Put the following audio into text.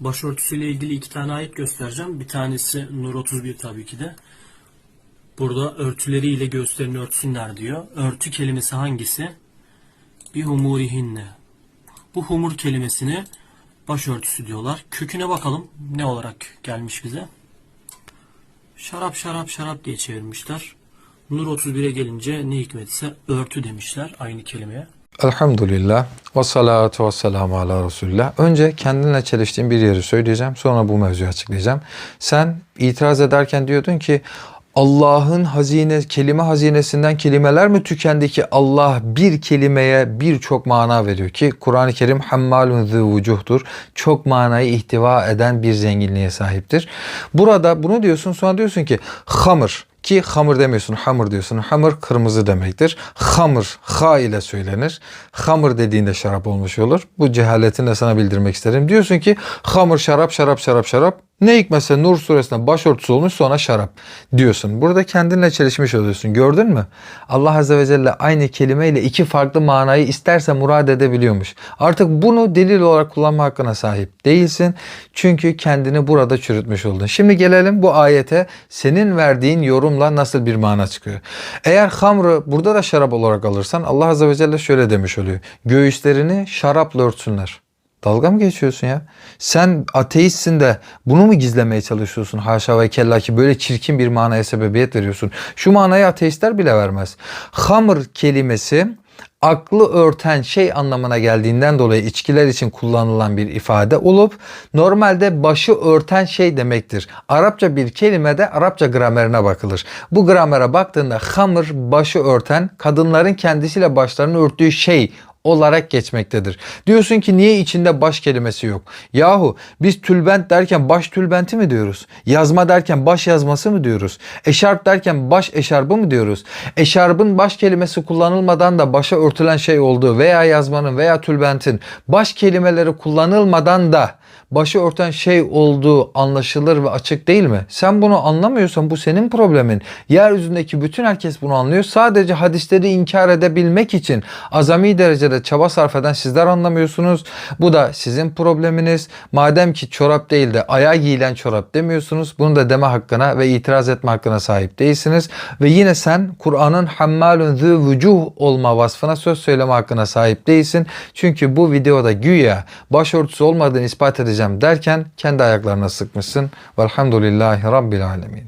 Başörtüsüyle ilgili iki tane ayet göstereceğim. Bir tanesi Nur 31 tabii ki de. Burada örtüleriyle göğüslerini örtsünler diyor. Örtü kelimesi hangisi? Bir humurihinne. Bu humur kelimesini başörtüsü diyorlar. Köküne bakalım ne olarak gelmiş bize. Şarap şarap şarap diye çevirmişler. Nur 31'e gelince ne hikmet ise örtü demişler aynı kelimeye. Elhamdülillah ve salatu ve selamu ala Resulullah. Önce kendinle çeliştiğin bir yeri söyleyeceğim. Sonra bu mevzuyu açıklayacağım. Sen itiraz ederken diyordun ki Allah'ın hazine, kelime hazinesinden kelimeler mi tükendi ki Allah bir kelimeye birçok mana veriyor ki Kur'an-ı Kerim hammalun zı vucuhtur. Çok manayı ihtiva eden bir zenginliğe sahiptir. Burada bunu diyorsun sonra diyorsun ki hamır ki hamur demiyorsun hamur diyorsun. Hamur kırmızı demektir. Hamur ha ile söylenir. Hamur dediğinde şarap olmuş olur. Bu cehaletini de sana bildirmek isterim. Diyorsun ki hamur şarap şarap şarap şarap. Ne hikmetse Nur suresinde başörtüsü olmuş sonra şarap diyorsun. Burada kendinle çelişmiş oluyorsun. Gördün mü? Allah Azze ve Celle aynı kelimeyle iki farklı manayı isterse murad edebiliyormuş. Artık bunu delil olarak kullanma hakkına sahip değilsin. Çünkü kendini burada çürütmüş oldun. Şimdi gelelim bu ayete senin verdiğin yorumla nasıl bir mana çıkıyor. Eğer hamrı burada da şarap olarak alırsan Allah Azze ve Celle şöyle demiş oluyor. Göğüslerini şarapla örtsünler. Dalga mı geçiyorsun ya? Sen ateistsin de bunu mu gizlemeye çalışıyorsun? Haşa ve kella ki böyle çirkin bir manaya sebebiyet veriyorsun. Şu manayı ateistler bile vermez. Hamır kelimesi aklı örten şey anlamına geldiğinden dolayı içkiler için kullanılan bir ifade olup normalde başı örten şey demektir. Arapça bir kelimede Arapça gramerine bakılır. Bu gramere baktığında hamır başı örten kadınların kendisiyle başlarını örttüğü şey olarak geçmektedir. Diyorsun ki niye içinde baş kelimesi yok? Yahu biz tülbent derken baş tülbenti mi diyoruz? Yazma derken baş yazması mı diyoruz? Eşarp derken baş eşarbı mı diyoruz? Eşarbın baş kelimesi kullanılmadan da başa örtülen şey olduğu veya yazmanın veya tülbentin baş kelimeleri kullanılmadan da başı örten şey olduğu anlaşılır ve açık değil mi? Sen bunu anlamıyorsan bu senin problemin. Yeryüzündeki bütün herkes bunu anlıyor. Sadece hadisleri inkar edebilmek için azami derecede çaba sarf eden sizler anlamıyorsunuz. Bu da sizin probleminiz. Madem ki çorap değil de ayağa giyilen çorap demiyorsunuz. Bunu da deme hakkına ve itiraz etme hakkına sahip değilsiniz. Ve yine sen Kur'an'ın hammalun zı vücuh olma vasfına söz söyleme hakkına sahip değilsin. Çünkü bu videoda güya başörtüsü olmadığını ispat edeceğim derken kendi ayaklarına sıkmışsın. Velhamdülillahi Rabbil Alemin.